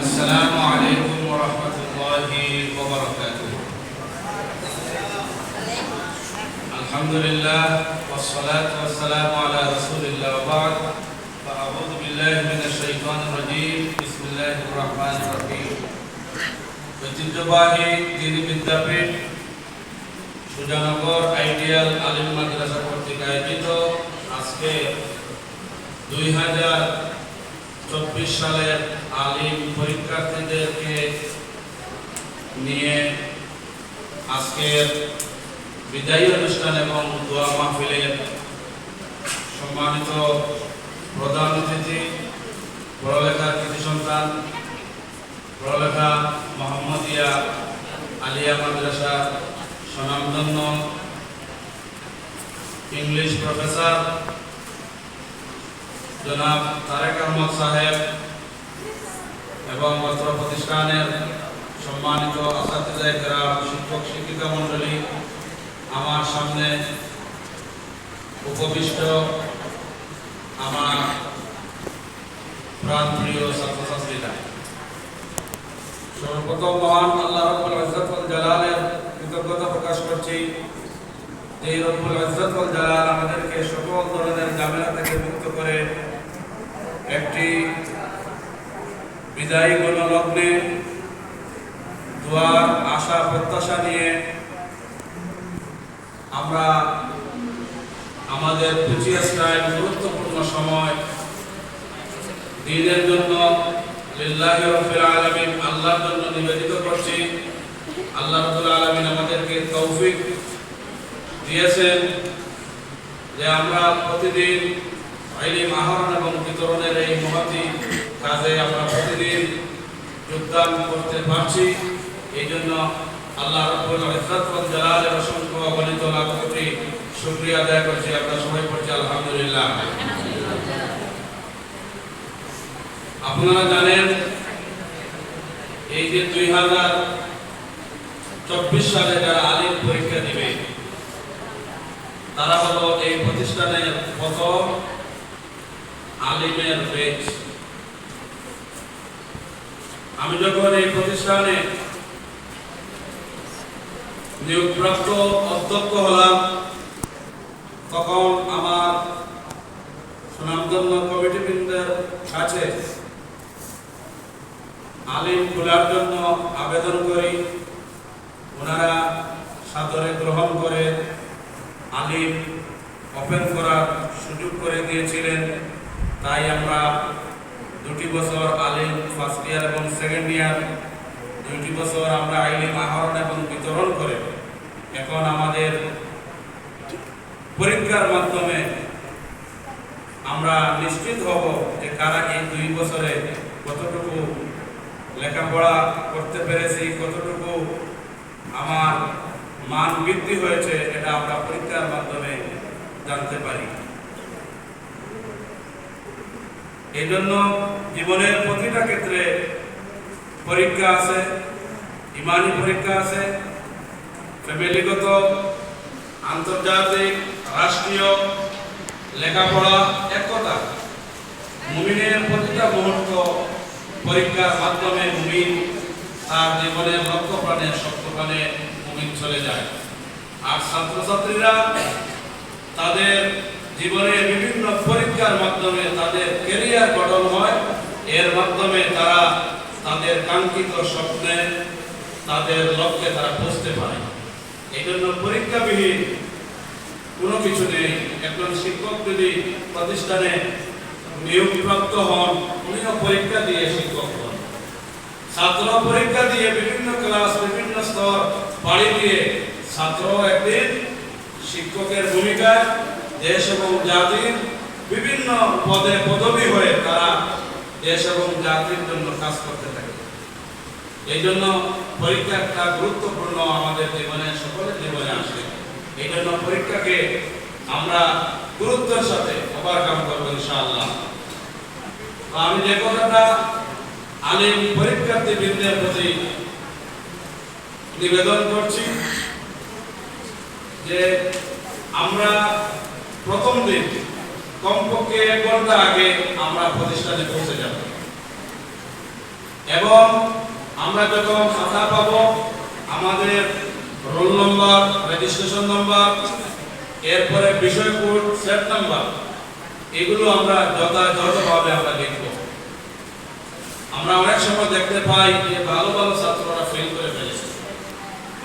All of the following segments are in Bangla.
السلام عليكم ورحمة الله وبركاته الحمد لله والصلاة والسلام على رسول الله وبعد فأعوذ بالله من الشيطان الرجيم بسم الله الرحمن الرحيم ঐতিহ্যবাহী দিনী বিদ্যাপীঠ সুজানগর আইডিয়াল আলিম মাদ্রাসা কর্তৃক আয়োজিত আজকে দুই হাজার চব্বিশ সালের আলিম পরীক্ষার্থীদেরকে নিয়ে আজকের বিদায়ী অনুষ্ঠান এবং দোয়া মাহফিলের সম্মানিত প্রধান অতিথি, পড়ালেখার কৃতি সন্তান, পড়ালেখা মোহাম্মদিয়া আলিয়া মাদ্রাসা স্বনামধন্য ইংলিশ প্রফেসর জনাব তারেক আহমদ সাহেব এবং অত্র প্রতিষ্ঠানের সম্মানিত আসাদিজায়করা শিক্ষক শিক্ষিকা মণ্ডলী, আমার সামনে উপবিষ্ট আমার প্রাণপ্রিয় ছাত্রছাত্রীরা। সর্বপ্রথম মহান আল্লাহ রব্বুল ইজ্জত জালালের কৃতজ্ঞতা প্রকাশ করছি। যে রব্বুল ইজ্জত ওয়াল জালাল আমাদেরকে সকল ধরনের ঝামেলা থেকে মুক্ত করে একটি বিদায়ী গণলগ্নে দোয়ার আশা, প্রত্যাশা নিয়ে আমরা আমাদের পঁচিশ গুরুত্বপূর্ণ সময় দিনের জন্য লিল্লাহি আল্লাহর জন্য নিবেদিত করছি। আল্লাহ রাব্বুল আলামিন আমাদেরকে তৌফিক দিয়েছেন যে আমরা প্রতিদিন ইলম আহরণ এবং বিতরণের এই মহতি কাজে আমরা প্রতিদিন যোগদান করতে পারছি। এই জন্য আল্লাহ জালালের অসংখ্য অগণিত আদায় করছি। আমরা সবাই আলহামদুলিল্লাহ। আপনারা জানেন, এই যে দুই হাজার চব্বিশ সালে যারা আলিম পরীক্ষা দিবে, তারা হলো এই প্রতিষ্ঠানের প্রথম আলিমের বেচ আমি যখন এই প্রতিষ্ঠানে নিয়োগপ্রাপ্ত অধ্যক্ষ হলাম, তখন আমার সুনামধন্য কমিটিবৃন্দের কাছে আলিম খোলার জন্য আবেদন করি। ওনারা সাদরে গ্রহণ করে আলিম ওপেন করার সুযোগ করে দিয়েছিলেন। তাই আমরা দুটি বছর আলিম ফার্স্ট ইয়ার এবং সেকেন্ড ইয়ার দুটি বছর আমরা আইলিম আহরণ এবং বিতরণ করে এখন আমাদের পরীক্ষার মাধ্যমে আমরা নিশ্চিত হব যে কারা এই দুই বছরে কতটুকু লেখাপড়া করতে পেরেছি, কতটুকু আমার মান বৃদ্ধি হয়েছে, এটা আমরা পরীক্ষার মাধ্যমে জানতে পারি। এই জন্য জীবনের প্রতিটা ক্ষেত্রে পরীক্ষা আছে, ইমানি পরীক্ষা আছে, ফ্যামিলিগত, আন্তর্জাতিক, রাষ্ট্রীয়, লেখাপড়া এক কথা মুমিনের প্রতিটা মুহূর্ত পরীক্ষার মাধ্যমে মুমিন তার জীবনের লক্ষ্য প্রাণে শক্ত প্রাণে মুমিন চলে যায়। আর ছাত্রছাত্রীরা তাদের জীবনে বিভিন্ন পরীক্ষার মাধ্যমে তাদের কেরিয়ার গঠন হয়। এর মাধ্যমে তারা তাদের কাঙ্ক্ষিত স্বপ্নে, তাদের লক্ষ্যে তারা পৌঁছতে পারে। এই জন্য পরীক্ষাবিহীন কোনো কিছু নেই। একজন শিক্ষক যদি প্রতিষ্ঠানে নিয়োগপ্রাপ্ত হন, উনিও পরীক্ষা দিয়ে শিক্ষক হন। ছাত্র পরীক্ষা দিয়ে বিভিন্ন ক্লাস, বিভিন্ন স্তর পাড়ি দিয়ে ছাত্র একদিন শিক্ষকের ভূমিকায় দেশ এবং জাতির বিভিন্ন পদে পদবী হয়ে তারা দেশ এবং জাতির জন্য কাজ করতে থাকে। এই জন্য পরীক্ষা একটা গুরুত্বপূর্ণ আমাদের জীবনে, সকলের জীবনে আসে। এই জন্য পরীক্ষাকে আমরা গুরুত্বের সাথে ওভারকাম করব ইনশাআল্লাহ। আমি যে কথাটা আলিম পরীক্ষার্থী বৃন্দের প্রতি নিবেদন করছি যে আমরা প্রথম দিন, কমপক্ষে এক ঘণ্টা আগে আমরা প্রতিষ্ঠানে পৌঁছে যাব। এবং আমরা যখন খাতা পাবো, আমাদের রোল নম্বর, রেজিস্ট্রেশন নম্বর, এরপরে বিষয় কোড, সেট নাম্বার, এগুলো আমরা যথাযথভাবে আমরা দেখব। আমরা অনেক সময় দেখতে পাই যে ভালো ভালো ছাত্ররা ফেল করে ফেলেছে।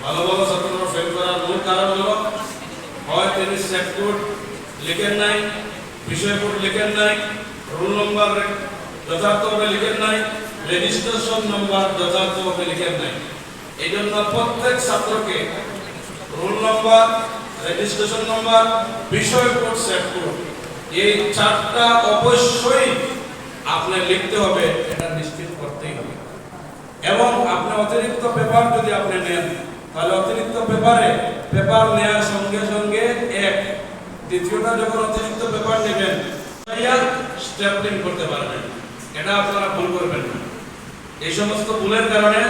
ভালো ভালো ছাত্ররা ফেল করার মূল কারণ হলো, হয় তিনি সেট কোড লিখেন নাই বিষয় কোড লিখেন নাই, রোল নম্বর যথার্থভাবে লিখেন নাই, রেজিস্ট্রেশন নম্বর যথার্থভাবে লিখেন নাই। এই জন্য প্রত্যেক ছাত্রকে রোল নম্বর, রেজিস্ট্রেশন নম্বর, বিষয় কোড সেট কোড এই চারটা অবশ্যই আপনি লিখতে হবে, এটা নিশ্চিত করতেই হবে। এবং আপনি অতিরিক্ত পেপার যদি আপনি নেন, তাহলে অতিরিক্ত পেপারে পেপার নেওয়ার সঙ্গে সঙ্গে এক দ্বিতীয়টা যখন অতিরিক্ত পেপার নেবেন স্টেপলিং করতে পারবেন এটা আপনারা ভুল করবেন না। এই সমস্ত ভুলের কারণে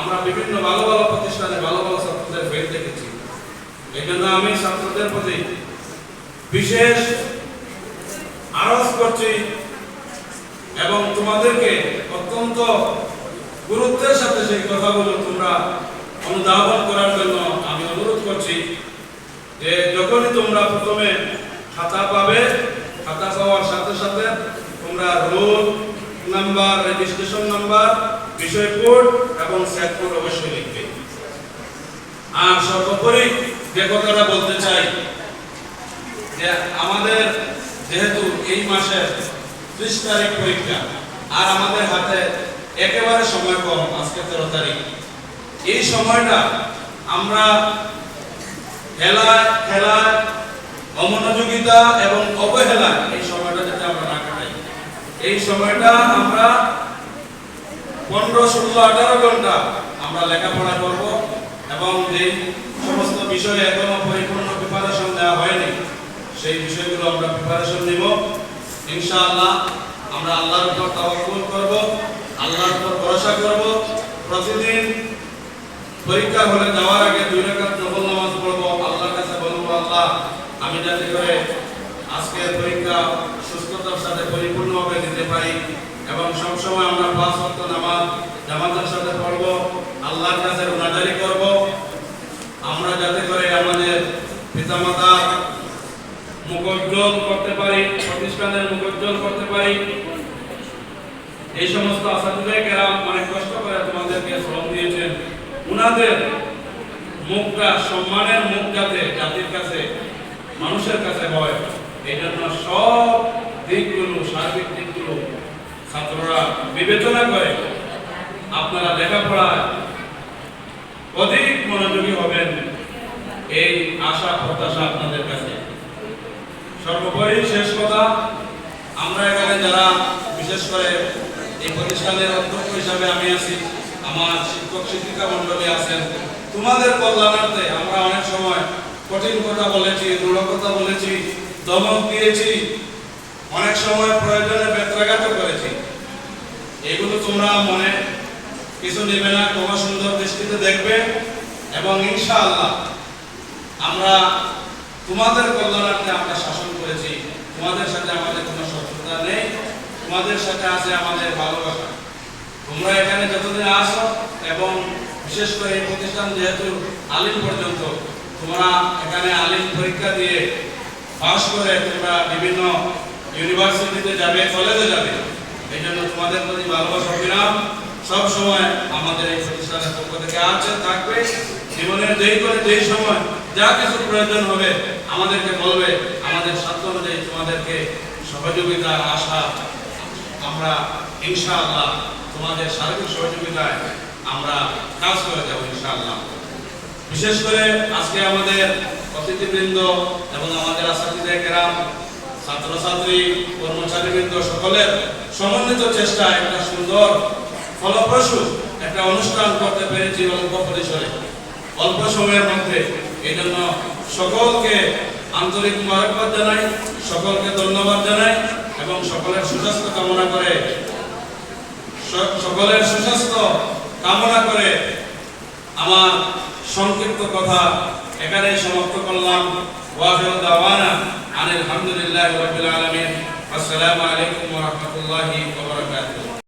আমরা বিভিন্ন ভালো ভালো প্রতিষ্ঠানে ভালো ভালো ছাত্রদের ফেল দেখেছি। এই জন্য আমি ছাত্রদের প্রতি বিশেষ আরজ করছি এবং তোমাদেরকে অত্যন্ত গুরুত্বের সাথে সেই কথাগুলো তোমরা অনুধাবন করার জন্য আমি অনুরোধ করছি। যে যখনই তোমরা প্রথমে খাতা পাবে, খাতা পাওয়ার সাথে সাথে তোমরা রোল নাম্বার, রেজিস্ট্রেশন নাম্বার, বিষয় কোড এবং সেট কোড অবশ্যই লিখবে। আর সর্বোপরি যে কথাটা বলতে চাই, যে আমাদের যেহেতু এই মাসের ত্রিশ তারিখ পরীক্ষা, আর আমাদের হাতে একেবারে সময় কম, আজকে তেরো তারিখ। এই সময়টা আমরা খেলায় খেলায় অমনোযোগিতা এবং অবহেলা এই সময়টা যাতে আমরা না কাটাই। এই সময়টা আমরা পনেরো, ষোলো, আঠারো ঘণ্টা আমরা লেখাপড়া করব এবং যে সমস্ত বিষয়ে এখনও পরিপূর্ণ প্রিপারেশন দেওয়া হয়নি, সেই বিষয়গুলো আমরা প্রিপারেশন নিব। ইনশাআল্লাহ আমরা আল্লাহর উপর তাওয়াক্কুল করব, আল্লাহর উপর ভরসা করব। প্রতিদিন পরীক্ষা হলে যাওয়ার আগে দুই রাকাত নফল নামাজ আমি যাতে করে আজকের পরীক্ষা সুস্থতার সাথে পরিপূর্ণভাবে দিতে পারি এবং সবসময় আমরা পাঁচ ওয়াক্ত নামাজ, জামাতের সাথে পড়ব, আল্লাহর কাছে রোনাজারি করব। আমরা যাতে করে আমাদের পিতামাতা মুখোজ্জ্বল করতে পারি, প্রতিষ্ঠানের মুখোজ্জ্বল করতে পারি। এই সমস্ত আসাদুল্লাহ কেরাম অনেক কষ্ট করে তোমাদেরকে শ্রম দিয়েছেন। উনাদের মুখটা, সম্মানের মুখ যাতে জাতির কাছে, মানুষের কাছে হয় এই জন্য সব দিকগুলো, সার্বিক দিকগুলো ছাত্ররা বিবেচনা করে আপনারা লেখাপড়ায় অধিক মনোযোগী হবেন এই আশা, প্রত্যাশা আপনাদের কাছে। সর্বোপরি শেষ কথা, আমরা এখানে যারা, বিশেষ করে এই প্রতিষ্ঠানের অধ্যক্ষ হিসাবে আমি আছি, আমার শিক্ষক শিক্ষিকা মন্ডলী আছেন তোমাদের কল্যাণার্থে আমরা অনেক সময় কঠিন কথা বলেছি দৃঢ় কথা বলেছি দমক দিয়েছি, অনেক সময় প্রয়োজনে বেত্রাঘাত করেছি। এগুলো তোমরা মনে কিছু নেবে না তোমার সুন্দর দৃষ্টিতে দেখবে এবং ইনশাআল্লাহ আমরা তোমাদের কল্যাণার্থে আমরা শাসন করেছি। তোমাদের সাথে আমাদের কোনো শত্রুতা নেই, তোমাদের সাথে আছে আমাদের ভালোবাসা। তোমরা এখানে যতদিন আসো এবং বিশেষ করে এই প্রতিষ্ঠান যেহেতু আলিম পর্যন্ত, তোমরা এখানে আলিম পরীক্ষা দিয়ে পাস করে তোমরা বিভিন্ন ইউনিভার্সিটিতে যাবে কলেজে যাবে। এই জন্য তোমাদের প্রতি ভালোবাসা বিরাম সব সময় আমাদের এই প্রতিষ্ঠানের পক্ষ থেকে আছে, থাকবে। জীবনের যেই করে যেই সময় যা কিছু প্রয়োজন হবে, আমাদেরকে বলবে। আমাদের সাধ্য অনুযায়ী তোমাদেরকে সহযোগিতা, আশা আমরা ইনশাআল্লাহ তোমাদের সার্বিক সহযোগিতায় আমরা কাজ করে যাব ইনশাআল্লাহ। বিশেষ করে আজকে আমাদের অতিথিবৃন্দ এবং আমাদের আসাদিদে কেরাম, ছাত্রছাত্রী, কর্মচারীবৃন্দ সকলের সমন্বিত চেষ্টা একটা সুন্দর, ফলপ্রসূ একটা অনুষ্ঠান করতে পেরেছি অল্প পরিসরে। অল্প সময়ের মধ্যে। এই জন্য সকলকে আন্তরিক মোবারকবাদ জানাই, সকলকে ধন্যবাদ জানাই এবং সকলের সুস্বাস্থ্য কামনা করে। সকলের সুস্বাস্থ্য কামনা করে আমার সংক্ষিপ্ত কথা এখানে সমাপ্ত করলাম। ওয়াফিল দাওয়ানা আনিল হামদুলিল্লাহি রাব্বিল আলামিন। আসসালামু আলাইকুম ওয়া রাহমাতুল্লাহি ওয়া বারাকাতুহু।